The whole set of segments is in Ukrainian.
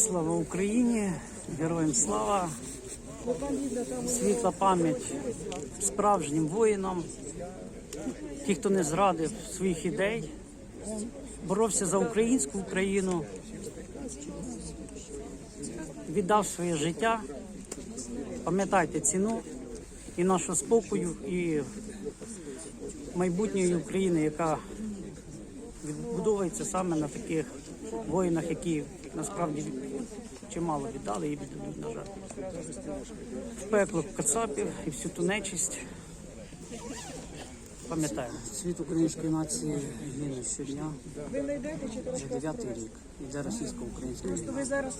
Слава Україні! Героям слава! Світла пам'ять справжнім воїнам, ті, хто не зрадив своїх ідей, боровся за українську Україну, віддав своє життя. Пам'ятайте ціну і нашого спокою, і майбутньої України, яка відбудовується саме на таких воїнах, які насправді чимало віддали і віддадуть, на жаль. В пекло кацапів і всю ту нечисть. Пам'ятаємо. Світ української нації гине щодня. Вже дев'ятий рік. Іде російсько-українська війна. Ви зараз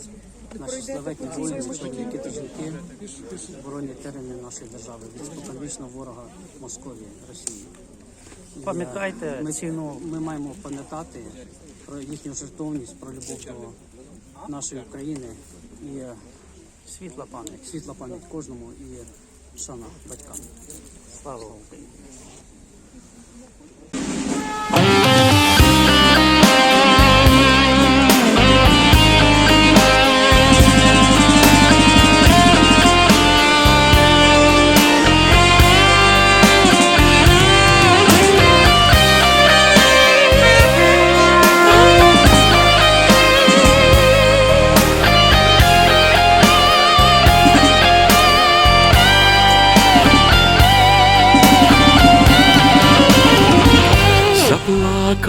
Наші славетні воїни, чоловіки та жінки боронять терени нашої держави від споконвічного ворога Московії, Росії. Пам'ятайте Ми, ціну. ми маємо пам'ятати про їхню жертовність, про любов до нашої України і Світла пам'ять. світла пам'ять кожному і шана батькам. Слава Україні!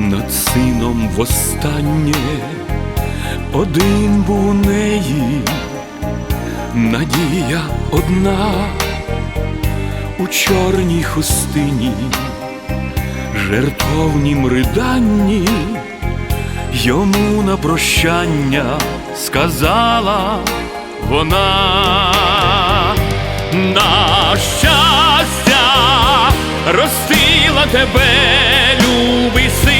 над сином востаннє. Один був у неї, надія одна. У чорній хустині, жертовнім риданні, йому на прощання сказала вона. На щастя ростила тебе, любий сину,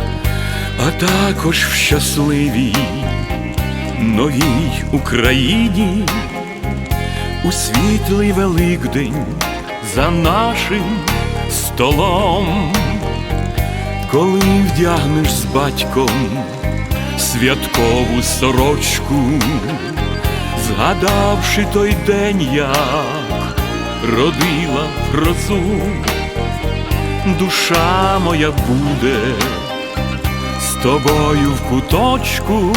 а також в щасливій новій Україні, у світлий Великдень за нашим столом, коли вдягнеш з батьком святкову сорочку, згадавши той день, як родила грозу, душа моя буде тобою в куточку,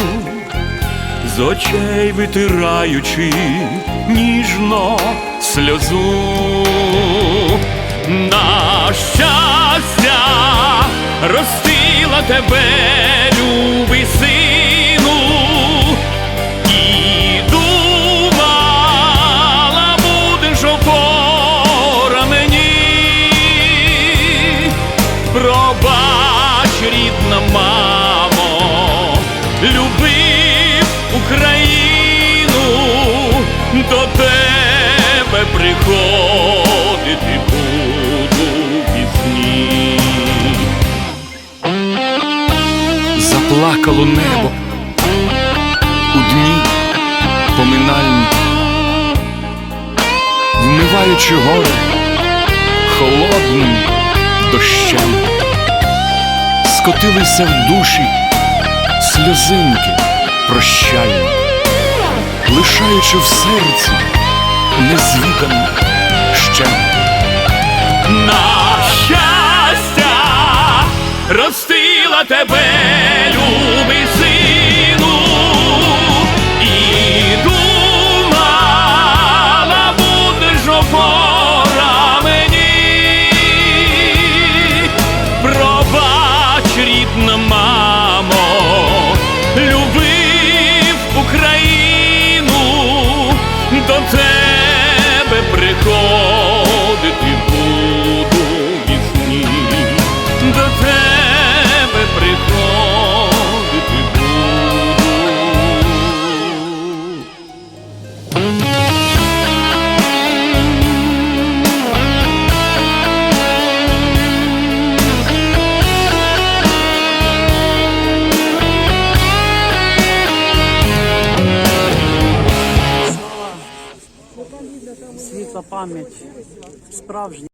з очей витираючи ніжно сльозу. На щастя ростила тебе, Заплакало небо у дні поминальні, вмиваючи горе холодним дощем, скотилися в душі сльозинки прощальні, лишаючи в серці незвіданий ще. На тебе, любий сину, і думала, будеш опора мені. Пробач, рідна мамо, любив Україну, до тебе приходити пам'ять справжня.